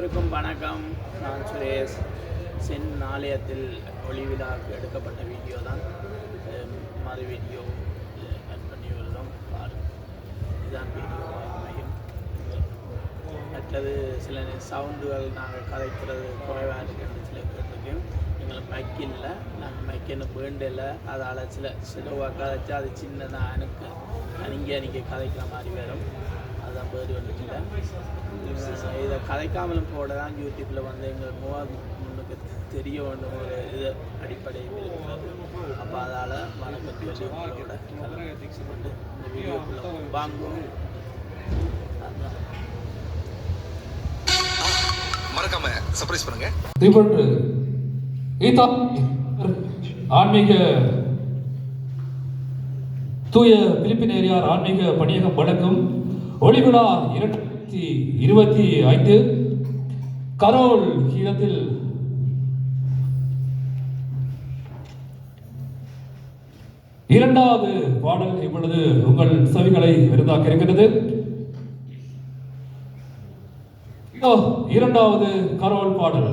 எல்லோருக்கும் வணக்கம். நான் சுரேஷ். சென் ஆலயத்தில் ஒளிவிழா எடுக்கப்பட்ட வீடியோ தான். மறு வீடியோ கட் பண்ணி வருகிறோம் இதுதான் வீடியோ. மற்றது சில சவுண்டுகள் நாங்கள் கதைக்கிறது குறைவாக இருக்குன்னு சில பேர்த்துக்கும் எங்களுக்கு மைக் இல்லை. நாங்கள் மைக் என்ன வேண்டல. அதால் சில சிலவாக கதைச்சா அது சின்னதாக எனக்கு அங்கே அன்றைக்கி கதைக்கிற மாதிரி வரும். அதுதான் பேர் வந்துட்டு இதை கதைக்காமலும் போட தான் யூடியூப்பில் வந்து எங்கள் முக முன்னுக்கு தெரிய வேண்டும் ஒரு இது அடிப்படையில் இருக்கிறது. அப்போ அதால் வணக்கம் சொல்லி உங்களோட கொண்டு இந்த வீடியோக்குள்ளே வாங்குவோம். மறக்காம சர்ப்ரைஸ் பண்ணுங்க. ஈதா ஆன்மீக தூய பிலிப்பினேரியார் ஆன்மீக பணியகம் வழங்கும் ஒளிவிழா இரண்டாயிரத்தி இருபத்தி ஐந்து. கரோல் கீதத்தில் இரண்டாவது பாடல் இப்பொழுது உங்கள் செவிகளை விருந்தாக்க இருக்கிறது இரண்டாவது கரோல் பாடல்.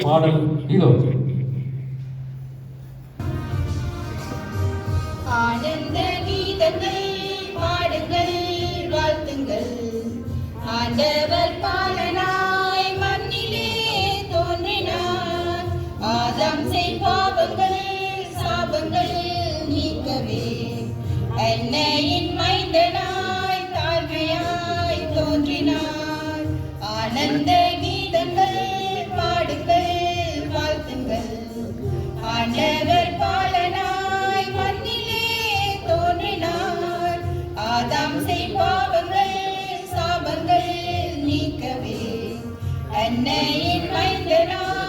கரோல் பாடல் இதோ. ஆனந்த கீதங்கள் பாடுங்கள் வாழ்த்துங்கள். ஆண்டவர் பாலனாய் மண்ணிலே தோன்றினார். ஆதாம் செய் பாவங்கள் சாபங்கள் நீக்கவே. அன்னையின் மைந்தனாய் என்னை வைத்திடும்